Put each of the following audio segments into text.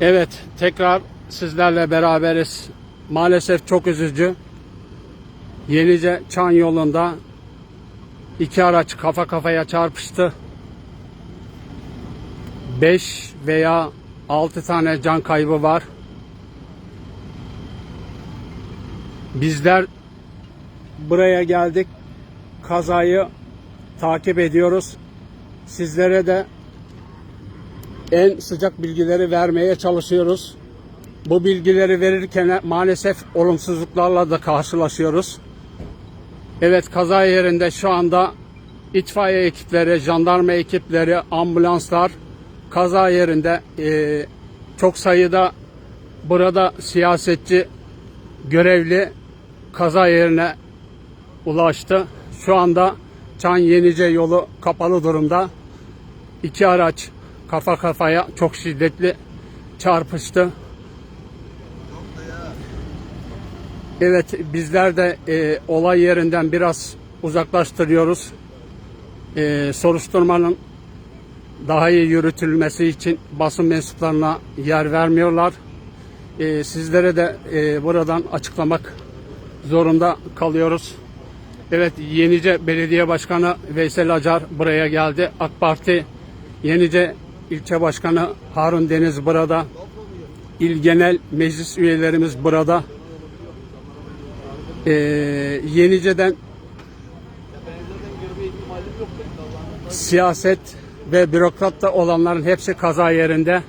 Evet, tekrar sizlerle beraberiz. Maalesef çok üzücü. Yenice Çan yolunda iki araç kafa kafaya çarpıştı. 5 veya 6 tane can kaybı var. Bizler buraya geldik. Kazayı takip ediyoruz. Sizlere de en sıcak bilgileri vermeye çalışıyoruz. Bu bilgileri verirken maalesef olumsuzluklarla da karşılaşıyoruz. Evet kaza yerinde şu anda itfaiye ekipleri, jandarma ekipleri, ambulanslar kaza yerinde eee, çok sayıda burada siyasetçi görevli kaza yerine ulaştı. Şu anda Çan Yenice yolu kapalı durumda. İki araç kafa kafaya çok şiddetli çarpıştı. Evet bizler de e, olay yerinden biraz uzaklaştırıyoruz. E, soruşturmanın daha iyi yürütülmesi için basın mensuplarına yer vermiyorlar. E, sizlere de e, buradan açıklamak zorunda kalıyoruz. Evet Yenice Belediye Başkanı Veysel Acar buraya geldi. AK Parti Yenice İlçe Başkanı Harun Deniz burada. İl Genel Meclis üyelerimiz burada. Ee, Yenice'den siyaset ve bürokratta olanların hepsi kaza yerinde.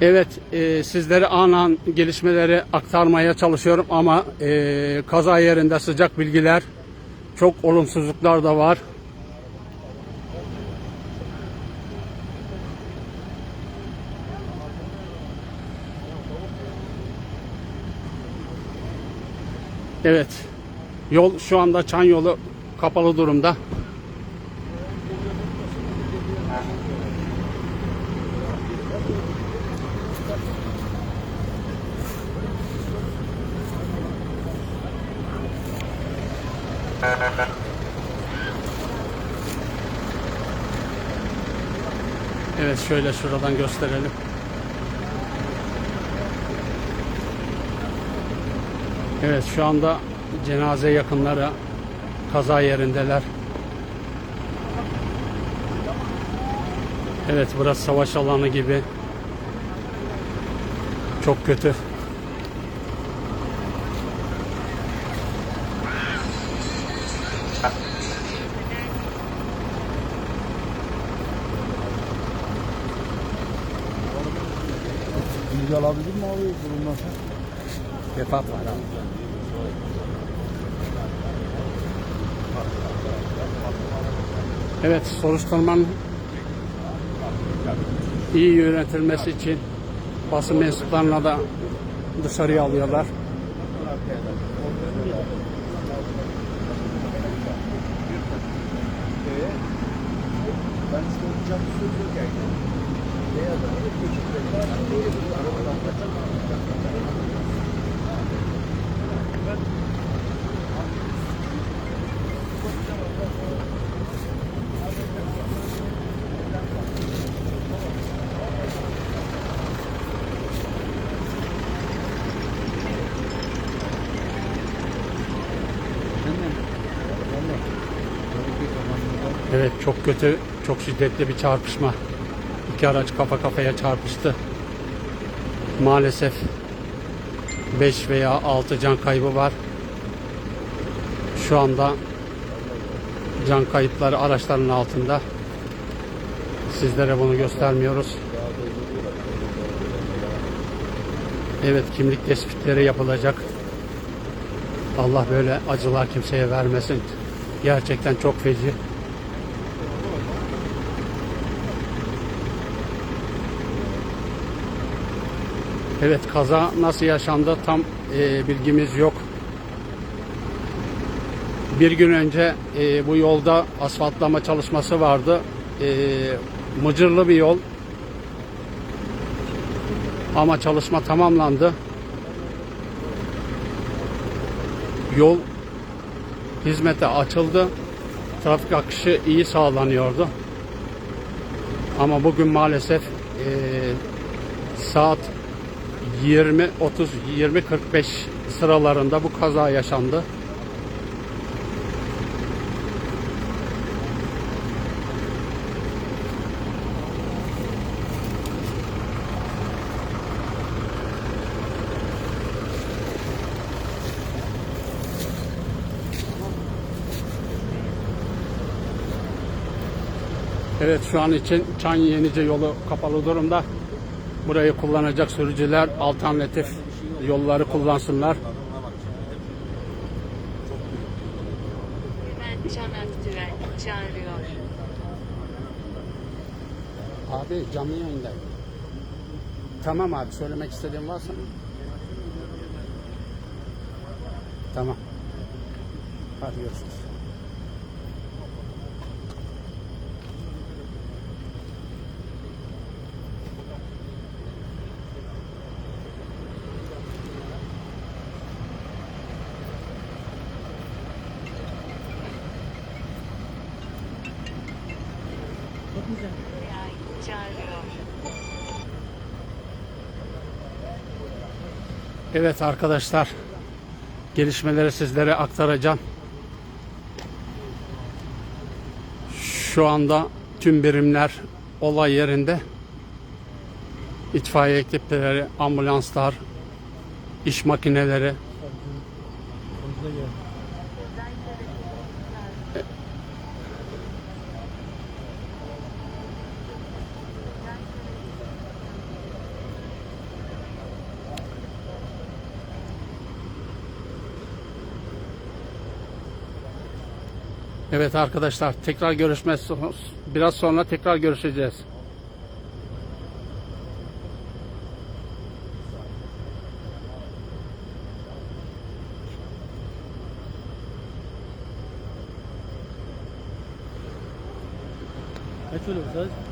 Evet, e, sizlere an an gelişmeleri aktarmaya çalışıyorum ama e, kaza yerinde sıcak bilgiler, çok olumsuzluklar da var. Evet, yol şu anda Çan yolu kapalı durumda. Evet şöyle şuradan gösterelim. Evet şu anda cenaze yakınları kaza yerindeler. Evet burası savaş alanı gibi. Çok kötü. Bilgi alabilir mi abi durumdan Vefat var abi. Evet, soruşturmanın iyi yönetilmesi için basın mensuplarına da dışarıya alıyorlar. Ben Evet, çok kötü, çok şiddetli bir çarpışma. İki araç kafa kafaya çarpıştı. Maalesef 5 veya 6 can kaybı var. Şu anda can kayıpları araçların altında. Sizlere bunu göstermiyoruz. Evet kimlik tespitleri yapılacak. Allah böyle acılar kimseye vermesin. Gerçekten çok feci. Evet kaza nasıl yaşandı tam e, bilgimiz yok. Bir gün önce e, bu yolda asfaltlama çalışması vardı. E, mıcırlı bir yol. Ama çalışma tamamlandı. Yol hizmete açıldı. Trafik akışı iyi sağlanıyordu. Ama bugün maalesef e, saat 20 30 20 45 sıralarında bu kaza yaşandı. Evet şu an için Çan Yenice yolu kapalı durumda. Burayı kullanacak sürücüler alternatif yolları kullansınlar. Çağırıyor. Abi canlı yayındayım. Tamam abi söylemek istediğin varsa. Tamam. Hadi görüşürüz. Çağırıyor. Evet arkadaşlar. Gelişmeleri sizlere aktaracağım. Şu anda tüm birimler olay yerinde. İtfaiye ekipleri, ambulanslar, iş makineleri, Evet arkadaşlar tekrar görüşme biraz sonra tekrar görüşeceğiz. Kaç oluyor?